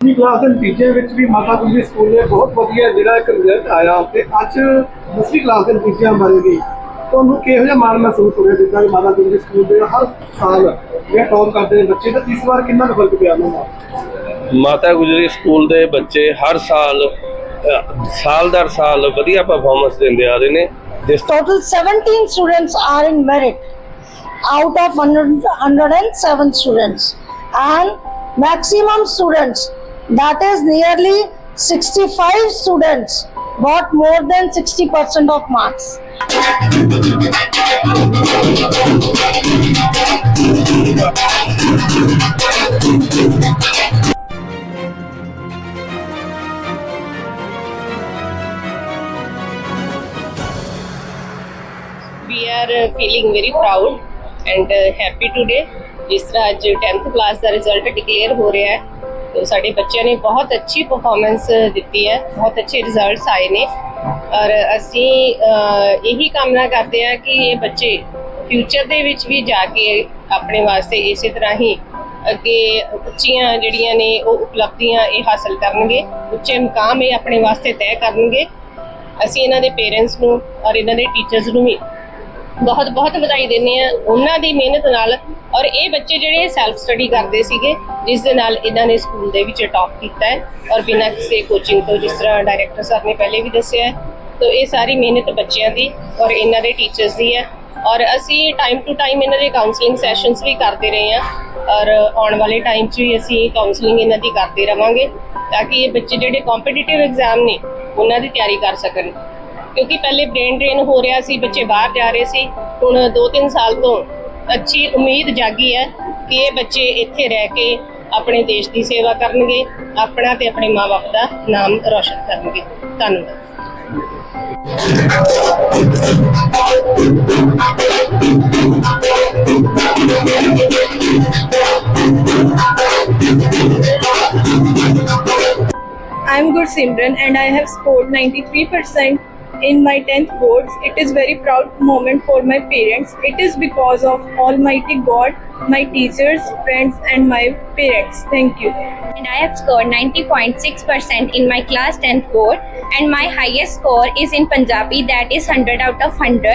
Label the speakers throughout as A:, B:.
A: ਵੀ class ਦੇ ਨਤੀਜੇ ਵਿੱਚ ਵੀ ਮਾਤਾ ਗੁਜਰੀ ਸਕੂਲ ਨੇ ਬਹੁਤ ਵਧੀਆ ਜਿਹੜਾ ਇੱਕ ਰਿਜ਼ਲਟ ਆਇਆ ਤੇ ਅੱਜ ਦਸਵੀਂ ਕਲਾਸ ਦੇ ਨਤੀਜਿਆਂ ਬਾਰੇ ਵੀ ਤੁਹਾਨੂੰ ਕਿਹੋ ਜਿਹਾ ਮਾਣ ਮਹਿਸੂਸ ਹੋ ਰਿਹਾ ਜਿੱਦਾਂ ਕਿ ਮਾਤਾ ਗੁਜਰੀ ਸਕੂਲ ਦੇ ਹਰ ਸਾਲ ਜਿਹੜਾ ਟੌਪ ਕਰਦੇ ਨੇ ਬੱਚੇ ਤਾਂ ਇਸ ਵਾਰ ਕਿੰਨਾ ਫ਼ਰਕ ਪਿਆ ਉਹਨਾਂ ਦਾ
B: ਮਾਤਾ ਗੁਜਰੀ ਸਕੂਲ ਦੇ ਬੱਚੇ ਹਰ ਸਾਲ ਸਾਲ ਦਰ ਸਾਲ ਵਧੀਆ ਪਰਫਾਰਮੈਂਸ ਦਿੰਦੇ ਆ ਰਹੇ ਨੇ ਜਿਸ
C: Total 17 students are in merit out of 100 107 students. And maximum students, That is nearly 65 students got more than 60% of marks.
D: We are uh, feeling very proud and uh, happy today. This uh, तरह 10th class the result result declare हो ਤੇ ਸਾਡੇ ਬੱਚਿਆਂ ਨੇ ਬਹੁਤ ਅੱਛੀ performance ਦਿੱਤੀ ਹੈ, ਬਹੁਤ ਅੱਛੇ ਰਿਜ਼ਲਟਸ ਆਏ ਨੇ। ਔਰ ਅਸੀਂ ਇਹੀ ਕਾਮਨਾ ਕਰਦੇ ਹਾਂ ਕਿ ਇਹ ਬੱਚੇ ਫਿਊਚਰ ਦੇ ਵਿੱਚ ਵੀ ਜਾ ਕੇ ਆਪਣੇ ਵਾਸਤੇ ਇਸੇ ਤਰ੍ਹਾਂ ਹੀ ਅੱਗੇ ਉੱਚੀਆਂ ਜਿਹੜੀਆਂ ਨੇ ਉਹ ਉਪਲਬਧੀਆਂ ਇਹ ਹਾਸਲ ਕਰਨਗੇ। ਉੱਚੇ ਮੁਕਾਮ ਇਹ ਆਪਣੇ ਵਾਸਤੇ ਤੈਅ ਕਰਨਗੇ। ਅਸੀਂ ਇਹਨਾਂ ਦੇ ਪੇਰੈਂਟਸ ਨੂੰ ਔਰ ਇਹਨਾਂ ਦੇ ਟੀਚਰਸ ਨੂੰ ਵੀ ਬਹੁਤ ਬਹੁਤ ਵਧਾਈ ਦਿੰਦੇ ਆ ਉਹਨਾਂ ਦੀ ਮਿਹਨਤ ਨਾਲ ਔਰ ਇਹ ਬੱਚੇ ਜਿਹੜੇ ਸੈਲਫ ਸਟੱਡੀ ਕਰਦੇ ਸੀਗੇ, ਜਿਸ ਦੇ ਨਾਲ ਇਹਨਾਂ ਨੇ ਸਕੂਲ ਦੇ ਵਿੱਚ ਟੌਪ ਕੀਤਾ ਹੈ ਔਰ ਬਿਨਾਂ ਕਿਸੇ ਕੋਚਿੰਗ ਤੋਂ ਜਿਸ ਤਰ੍ਹਾਂ ਡਾਇਰੈਕਟਰ ਸਾਹਿਬ ਨੇ ਪਹਿਲੇ ਵੀ ਦੱਸਿਆ ਹੈ, ਤਾਂ ਇਹ ਸਾਰੀ ਮਿਹਨਤ ਬੱਚਿਆਂ ਦੀ ਔਰ ਇਹਨਾਂ ਦੇ ਟੀਚਰਸ ਦੀ ਹੈ ਔਰ ਅਸੀਂ ਟਾਈਮ ਟੂ ਟਾਈਮ ਇਹਨਾਂ ਦੇ ਕਾਉਂਸਲਿੰਗ ਸੈਸ਼ਨਸ ਵੀ ਕਰਦੇ ਰਹੇ ਹਾਂ ਔਰ ਆਉਣ ਵਾਲੇ ਟਾਈਮ 'ਚ ਵੀ ਅਸੀਂ ਕਾਉਂਸਲਿੰਗ ਇਹਨਾਂ ਦੀ ਕਰਦੇ ਰਵਾਂਗੇ, ਤਾਂ ਕਿ ਇਹ ਬੱਚੇ ਜਿਹੜੇ ਕੰਪੀਟੀਟਿਵ ਐਗਜ਼ਾਮ ਨੇ, ਉਹਨਾਂ ਦੀ ਤਿਆਰੀ ਕਰ ਸਕਣ। ਕਿਉਂਕਿ ਪਹਿਲੇ ਬ੍ਰੇਨ ਡਰੇਨ ਹੋ ਰਿਹਾ ਸੀ, ਬੱਚੇ ਬਾਹਰ ਜਾ ਰਹੇ ਸੀ। ਹੁਣ 2-3 ਸਾਲ ਤੋਂ ਅੱਛੀ ਉਮੀਦ ਜਾਗੀ ਹੈ ਕਿ ਇਹ ਬੱਚੇ ਇੱਥੇ ਰਹਿ ਕੇ ਆਪਣੇ ਦੇਸ਼ ਦੀ ਸੇਵਾ ਕਰਨਗੇ, ਆਪਣਾ ਤੇ ਆਪਣੇ ਮਾਪੇ ਦਾ ਨਾਮ ਰੌਸ਼ਨ ਕਰਨਗੇ। ਧੰਨਵਾਦ।
E: I'm Good Simran and I have scored 93% in my 10th boards. It is very proud moment for my parents. It is because of Almighty God, my teachers, friends and my parents. Thank you.
F: and I have scored 90.6% in my class 10th board and my highest score is in Punjabi that is 100 out of 100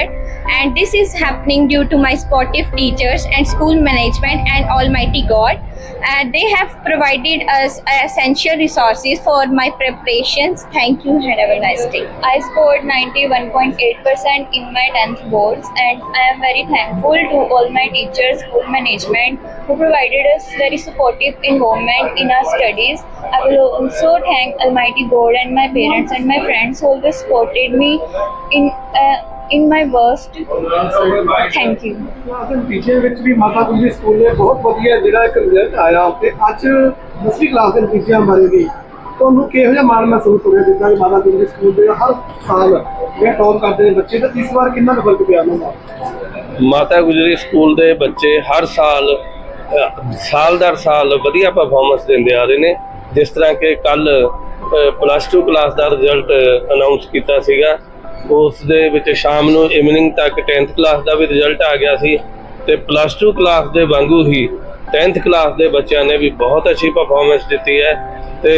F: and this is happening due to my sportive teachers and school management and almighty God. Uh, they have provided us essential resources for my preparations. Thank you. And have a nice day. I scored 91.8% in my 10th boards and I am very thankful to all my teachers school management who provided us very supportive environment in our studies. I will also thank Almighty God and my parents and my friends who always supported me in uh, in my worst. Thank you.
A: Class ਦੇ ਨਤੀਜੇ ਵਿੱਚ ਵੀ Mata Gujri school ਨੇ ਬਹੁਤ ਵਧੀਆ ਜਿਹੜਾ ਇੱਕ result ਆਇਆ ਤੇ ਅੱਜ ਦਸਵੀਂ ਕਲਾਸ ਦੇ ਨਤੀਜਿਆਂ ਬਾਰੇ ਵੀ ਤੁਹਾਨੂੰ ਕਿਹੋ ਜਿਹਾ ਮਾਣ ਮਹਿਸੂਸ ਹੋ ਰਿਹਾ ਜਿੱਦਾਂ ਕਿ ਮਾਤਾ ਗੁਜਰੀ ਸਕੂਲ ਦੇ ਹਰ ਸਾਲ ਜਿਹੜਾ ਟੌਪ ਕਰਦੇ ਨੇ ਬੱਚੇ ਤਾਂ ਇਸ ਵਾਰ ਕਿੰਨਾ ਕੁ ਫ਼ਰਕ ਪਿਆ ਉਹਨਾਂ ਦਾ?
B: ਮਾਤਾ ਗੁਜਰੀ ਸਕੂਲ ਦੇ ਬੱਚੇ ਹਰ ਸਾਲ ਸਾਲ ਦਰ ਸਾਲ ਵਧੀਆ ਪਰਫਾਰਮੈਂਸ ਦਿੰਦੇ ਆ ਰਹੇ ਨੇ। ਜਿਸ ਤਰ੍ਹਾਂ ਕਿ ਕੱਲ ਪਲੱਸ 2 ਕਲਾਸ ਦਾ ਰਿਜ਼ਲਟ ਅਨਾਉਂਸ ਕੀਤਾ ਸੀਗਾ। ਉਸ ਦੇ ਵਿੱਚ ਸ਼ਾਮ ਨੂੰ ਇਵਨਿੰਗ ਤੱਕ 10th ਕਲਾਸ ਦਾ ਵੀ ਰਿਜ਼ਲਟ ਆ ਗਿਆ ਸੀ ਤੇ ਪਲੱਸ 2 ਕਲਾਸ ਦੇ ਵਾਂਗੂ ਹੀ 10th ਕਲਾਸ ਦੇ ਬੱਚਿਆਂ ਨੇ ਵੀ ਬਹੁਤ ਅੱਛੀ ਪਰਫਾਰਮੈਂਸ ਦਿੱਤੀ ਹੈ ਤੇ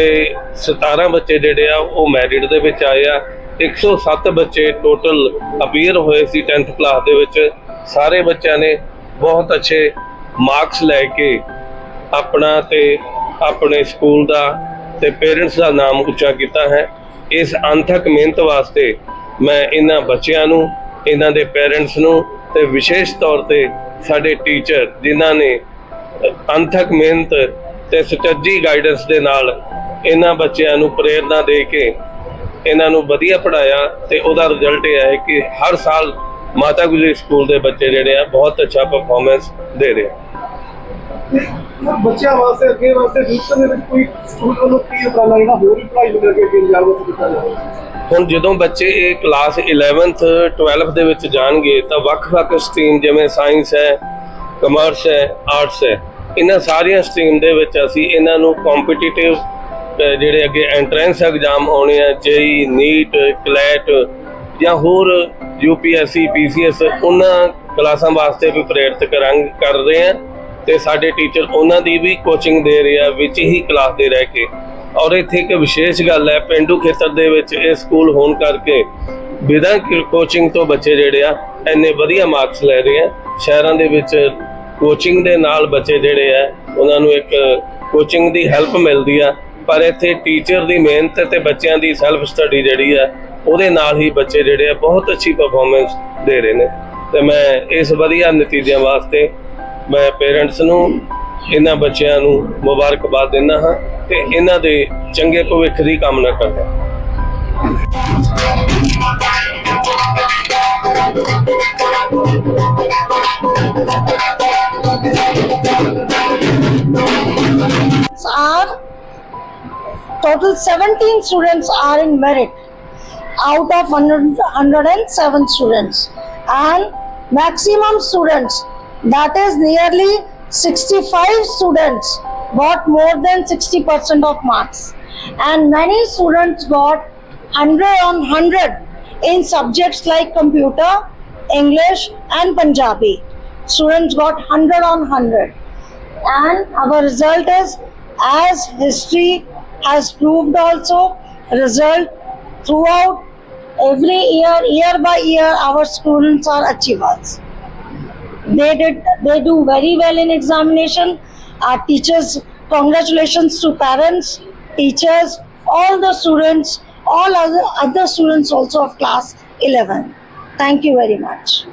B: 17 ਬੱਚੇ ਜਿਹੜੇ ਆ ਉਹ ਮੈਰਿਟ ਦੇ ਵਿੱਚ ਆਏ ਆ। 107 ਬੱਚੇ ਟੋਟਲ ਅਪੀਅਰ ਹੋਏ ਸੀ 10th ਕਲਾਸ ਦੇ ਵਿੱਚ। ਸਾਰੇ ਬੱਚਿਆਂ ਨੇ ਬਹੁਤ ਅੱਛੇ ਮਾਰਕਸ ਲੈ ਕੇ ਆਪਣਾ ਤੇ ਆਪਣੇ ਸਕੂਲ ਦਾ ਤੇ ਪੇਰੈਂਟਸ ਦਾ ਨਾਮ ਉੱਚਾ ਕੀਤਾ ਹੈ। ਇਸ ਅੰਥਕ ਮਿਹਨਤ ਵਾਸਤੇ ਮੈਂ ਇਹਨਾਂ ਬੱਚਿਆਂ ਨੂੰ, ਇਹਨਾਂ ਦੇ ਪੇਰੈਂਟਸ ਨੂੰ ਤੇ ਵਿਸ਼ੇਸ਼ ਤੌਰ ਤੇ ਸਾਡੇ ਟੀਚਰ ਜਿਨ੍ਹਾਂ ਨੇ ਅੰਥਕ ਮਿਹਨਤ ਤੇ ਸੁਚੱਜੀ ਗਾਈਡੈਂਸ ਦੇ ਨਾਲ ਇਹਨਾਂ ਬੱਚਿਆਂ ਨੂੰ ਪ੍ਰੇਰਣਾ ਦੇ ਕੇ ਇਹਨਾਂ ਨੂੰ ਵਧੀਆ ਪੜਾਇਆ ਤੇ ਉਹਦਾ ਰਿਜ਼ਲਟ ਇਹ ਹੈ ਕਿ ਹਰ ਸਾਲ ਮਾਤਾ ਗੁਜਰੀ ਸਕੂਲ ਦੇ ਬੱਚੇ ਜਿਹੜੇ ਆ ਬਹੁਤ ਅੱਛਾ ਪਰਫਾਰਮੈਂਸ ਦੇ ਰਹੇ ਆ।
A: ਤੇ ਬੱਚਿਆਂ ਵਾਸਤੇ ਅੱਗੇ ਵਾਸਤੇ ਫਿਊਚਰ ਦੇ ਵਿੱਚ ਕੋਈ ਸਕੂਲ ਵੱਲੋਂ ਕੀ ਉਪਰਾਲਾ ਜਿਹੜਾ ਹੋਰ ਵੀ ਪੜ੍ਹਾਈ ਨੂੰ ਲੈ ਕੇ ਅੱਗੇ ਲਿਜਾਣ ਵਾਸਤੇ ਕੀਤਾ ਜਾਵੇ
B: ਹੁਣ ਜਦੋਂ ਬੱਚੇ ਇਹ ਕਲਾਸ 11th 12th ਦੇ ਵਿੱਚ ਜਾਣਗੇ ਤਾਂ ਵੱਖ-ਵੱਖ ਸਟਰੀਮ ਜਿਵੇਂ ਸਾਇੰਸ ਹੈ ਕਮਰਸ ਹੈ ਆਰਟਸ ਹੈ ਇਹਨਾਂ ਸਾਰੀਆਂ ਸਟਰੀਮ ਦੇ ਵਿੱਚ ਅਸੀਂ ਇਹਨਾਂ ਨੂੰ ਕੰਪੀਟੀਟਿਵ ਜਿਹੜੇ ਅੱਗੇ ਐਂਟਰੈਂਸ ਐਗਜ਼ਾਮ ਆਉਣੇ ਆ ਜੇਈ ਨੀਟ ਕਲੈਟ ਜਾਂ ਹੋਰ ਯੂਪੀਐਸਸੀ ਪੀਸੀਐਸ ਉਹਨਾਂ ਕਲਾਸਾਂ ਵਾਸਤੇ ਵੀ ਪ੍ਰੇਰਿਤ ਕਰਾਂਗੇ, ਕਰ ਰਹੇ ਆ। ਤੇ ਸਾਡੇ ਟੀਚਰ ਉਹਨਾਂ ਦੀ ਵੀ ਕੋਚਿੰਗ ਦੇ ਰਹੇ ਆ, ਵਿੱਚ ਹੀ ਕਲਾਸ ਦੇ ਰਹਿ ਕੇ। ਔਰ ਇੱਥੇ ਇੱਕ ਵਿਸ਼ੇਸ਼ ਗੱਲ ਹੈ, ਪਿੰਡੂ ਖੇਤਰ ਦੇ ਵਿੱਚ ਇਹ ਸਕੂਲ ਹੋਣ ਕਰਕੇ ਬਿਨਾਂ ਕੋਚਿੰਗ ਤੋਂ ਬੱਚੇ ਜਿਹੜੇ ਆ, ਇੰਨੇ ਵਧੀਆ ਮਾਰਕਸ ਲੈ ਰਹੇ ਆ। ਸ਼ਹਿਰਾਂ ਦੇ ਵਿੱਚ ਕੋਚਿੰਗ ਦੇ ਨਾਲ ਬੱਚੇ ਜਿਹੜੇ ਆ, ਉਹਨਾਂ ਨੂੰ ਇੱਕ ਕੋਚਿੰਗ ਦੀ ਹੈਲਪ ਮਿਲਦੀ ਆ। ਪਰ ਇੱਥੇ ਟੀਚਰ ਦੀ ਮਿਹਨਤ ਤੇ ਬੱਚਿਆਂ ਦੀ ਸੈਲਫ ਸਟੱਡੀ ਜਿਹੜੀ ਆ, ਉਹਦੇ ਨਾਲ ਹੀ ਬੱਚੇ ਜਿਹੜੇ ਆ ਬਹੁਤ ਅੱਛੀ ਪਰਫਾਰਮੈਂਸ ਦੇ ਰਹੇ ਨੇ। ਤੇ ਮੈਂ ਇਸ ਵਧੀਆ ਨਤੀਜਿਆਂ ਵਾਸਤੇ ਮੈਂ ਪੇਰੈਂਟਸ ਨੂੰ, ਇਹਨਾਂ ਬੱਚਿਆਂ ਨੂੰ ਮੁਬਾਰਕਬਾਦ ਦਿੰਦਾ ਹਾਂ ਤੇ ਇਹਨਾਂ ਦੇ ਚੰਗੇ ਭਵਿੱਖ ਦੀ ਕਾਮਨਾ ਕਰਦਾ ਹਾਂ।
C: Are total 17 students are in merit. Out of 100 107 students. And maximum students that is nearly 65 students got more than 60% of marks. And many students got 100 on 100 in subjects like computer english and punjabi. Students got 100 on 100 and our result is as history has proved also result throughout every year year by year our students are achievers. They did they do very well in examination. Our teachers congratulations to parents teachers all the students all other, other students also of class 11 thank you very much